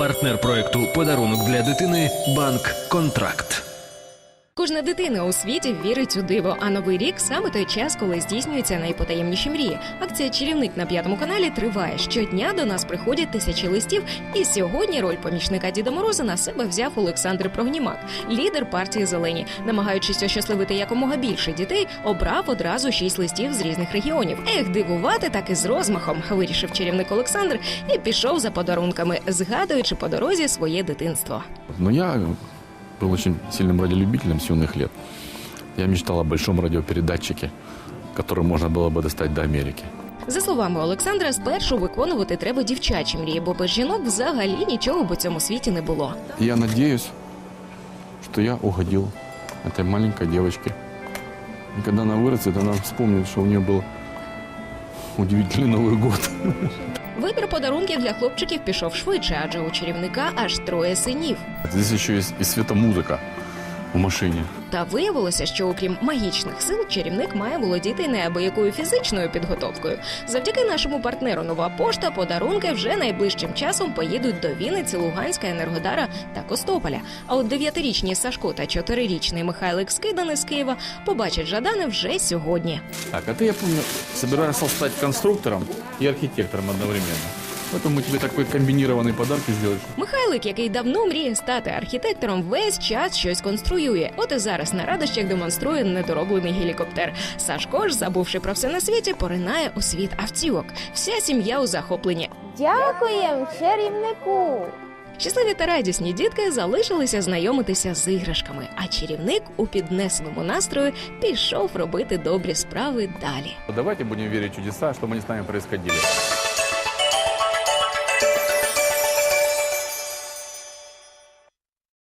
Партнер проекту Подарунок для дитини Банк Контракт. Кожна дитина у світі вірить у диво, а новий рік саме той час, коли здійснюються найпотаємніші мрії. Акція Чарівник на п'ятому каналі триває. Щодня до нас приходять тисячі листів. І сьогодні роль помічника Діда Мороза на себе взяв Олександр Прогнімак, лідер партії Зелені. Намагаючись ощасливити якомога більше дітей, обрав одразу шість листів з різних регіонів. Ех, дивувати так і з розмахом, вирішив чарівник Олександр і пішов за подарунками, згадуючи по дорозі своє дитинство. Но я был очень сильным радиолюбителем с юных лет. Я мечтал о большом радиопередатчике, который можно было бы достать до Америки. За словами Олександра, спершу виконувати треба дівчачі мрії, бо без жінок взагалі нічого б у цьому світі не було. И я надеюсь, что я угодил этой маленькой девочке. И когда она вырастет, она вспомнит, что у нее был удивительный Новый год. Вибір подарунків для хлопчиків пішов швидше, адже у чарівника аж троє синів. Здесь еще есть и светомузыка в машине. Та виявилося, що окрім магічних сил, чарівник має володіти неабиякою фізичною підготовкою. Завдяки нашому партнеру Нова пошта подарунки вже найближчим часом поїдуть до Вінниці, Луганська, Енергодара та Костополя. А от дев'ятирічні Сашко та чотирирічний Михайлик Скидани з Києва побачать Жадани вже сьогодні. Так, а ты, я помню, собирался стать конструктором и архитектором одновременно. Поэтому мы тебе такой комбинированный подарки сделали. Михайлик, який давно мріє стати архітектором, весь час щось конструює. От і зараз на радощах демонструє недороблений гелікоптер. Сашко ж, забувши про все на світі, поринає у світ автівок. Вся сім'я у захопленні. Дякуємо чарівнику. Щасливі та радісні дітки залишилися знайомитися з іграшками, а чарівник у піднесеному настрою пішов робити добрі справи далі. Давайте будем верить в чудеса, чтобы они с нами происходили.